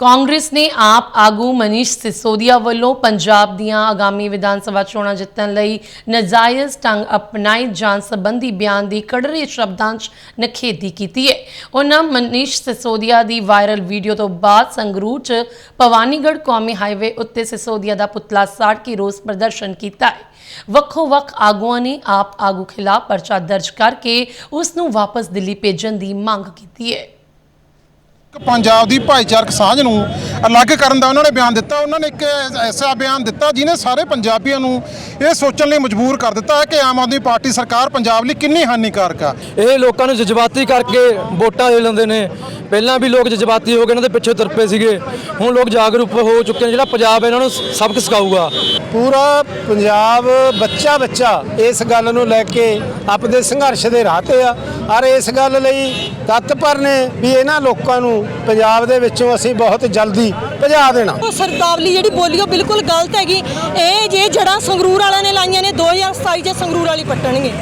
ਕਾਂਗਰਸ ਨੇ ਆਪ ਆਗੂ ਮਨੀਸ਼ ਸਿਸੋਦੀਆ ਵੱਲੋਂ ਪੰਜਾਬ ਦੀਆਂ ਆਗਾਮੀ ਵਿਧਾਨ ਸਭਾ ਚੋਣਾਂ ਜਿੱਤਣ ਲਈ ਨਜਾਇਜ਼ ਢੰਗ ਅਪਣਾਏ ਜਾਣ ਸੰਬੰਧੀ ਬਿਆਨ ਦੀ ਕੜਰੇ ਸ਼ਬਦਾਂ 'ਚ ਨਖੇਦੀ ਕੀਤੀ ਹੈ। ਉਹਨਾਂ ਮਨੀਸ਼ ਸਿਸੋਦੀਆ ਦੀ ਵਾਇਰਲ ਵੀਡੀਓ ਤੋਂ ਬਾਅਦ ਸੰਗਰੂਰ 'ਚ ਭਵਾਨੀਗੜ੍ਹ ਕੌਮੀ ਹਾਈਵੇ ਉੱਤੇ ਸਿਸੋਦੀਆ ਦਾ ਪੁਤਲਾ ਸਾੜ ਕੇ ਰੋਸ ਪ੍ਰਦਰਸ਼ਨ ਕੀਤਾ ਹੈ। ਵੱਖੋ ਵੱਖ ਆਗੂਆਂ ਨੇ ਆਪ ਆਗੂ ਖਿਲਾਫ ਪਰਚਾ ਦਰਜ ਕਰਕੇ ਉਸ ਨੂੰ ਵਾਪਸ ਦਿੱਲੀ ਭੇਜਣ ਦੀ ਮੰਗ ਕੀਤੀ ਹੈ। ਪੰਜਾਬ ਦੀ ਭਾਈਚਾਰਕ ਸਾਂਝ ਨੂੰ ਅਲੱਗ ਕਰਨ ਦਾ ਉਹਨਾਂ ਨੇ ਬਿਆਨ ਦਿੱਤਾ। ਉਹਨਾਂ ਨੇ ਇੱਕ ਐਸਾ ਬਿਆਨ ਦਿੱਤਾ ਜਿਹਨੇ ਸਾਰੇ ਪੰਜਾਬੀਆਂ ਨੂੰ ਇਹ ਸੋਚਣ ਲਈ ਮਜਬੂਰ ਕਰ ਦਿੱਤਾ ਹੈ ਕਿ ਆਮ ਆਦਮੀ ਪਾਰਟੀ ਸਰਕਾਰ ਪੰਜਾਬ ਲਈ ਕਿੰਨੀ ਹਾਨੀਕਾਰਕ ਆ। ਇਹ ਲੋਕਾਂ ਨੂੰ ਜਜ਼ਬਾਤੀ ਕਰਕੇ ਵੋਟਾਂ ਲੈ ਲੈਂਦੇ ਨੇ। ਪਹਿਲਾਂ ਵੀ ਲੋਕ ਜਜ਼ਬਾਤੀ ਹੋ ਕੇ ਇਹਨਾਂ ਦੇ ਪਿੱਛੇ ਤੁਰ ਪਏ ਸੀਗੇ। ਹੁਣ ਲੋਕ ਜਾਗਰੂਕ ਹੋ ਚੁੱਕੇ ਨੇ। ਜਿਹੜਾ ਪੰਜਾਬ ਇਹਨਾਂ ਨੂੰ ਸਬਕ ਸਿਖਾਊਗਾ। ਪੂਰਾ ਪੰਜਾਬ ਬੱਚਾ ਬੱਚਾ ਇਸ ਗੱਲ ਨੂੰ ਲੈ ਕੇ ਆਪਣੇ ਸੰਘਰਸ਼ ਦੇ ਰਾਹ ਤੇ ਆ। ਔਰ ਇਸ ਗੱਲ ਲਈ ਤਤਪਰ ਨੇ ਵੀ ਇਹਨਾਂ ਲੋਕਾਂ ਨੂੰ ਪੰਜਾਬ ਦੇ ਵਿੱਚੋਂ ਅਸੀਂ ਬਹੁਤ ਜਲਦੀ ਭਜਾ ਦੇਣਾ। ਉਹ ਸਰਦਾਵਲੀ ਜਿਹੜੀ ਬੋਲੀ ਉਹ ਬਿਲਕੁਲ ਗਲਤ ਹੈਗੀ। ਇਹ ਜੇ ਜੜਾਂ ਸੰਗਰੂਰ ਵਾਲਿਆਂ ਨੇ ਲਾਈਆਂ ਨੇ 2027 ਚ ਸੰਗਰੂਰ ਵਾਲੀ ਪੱਟਣਗੇ।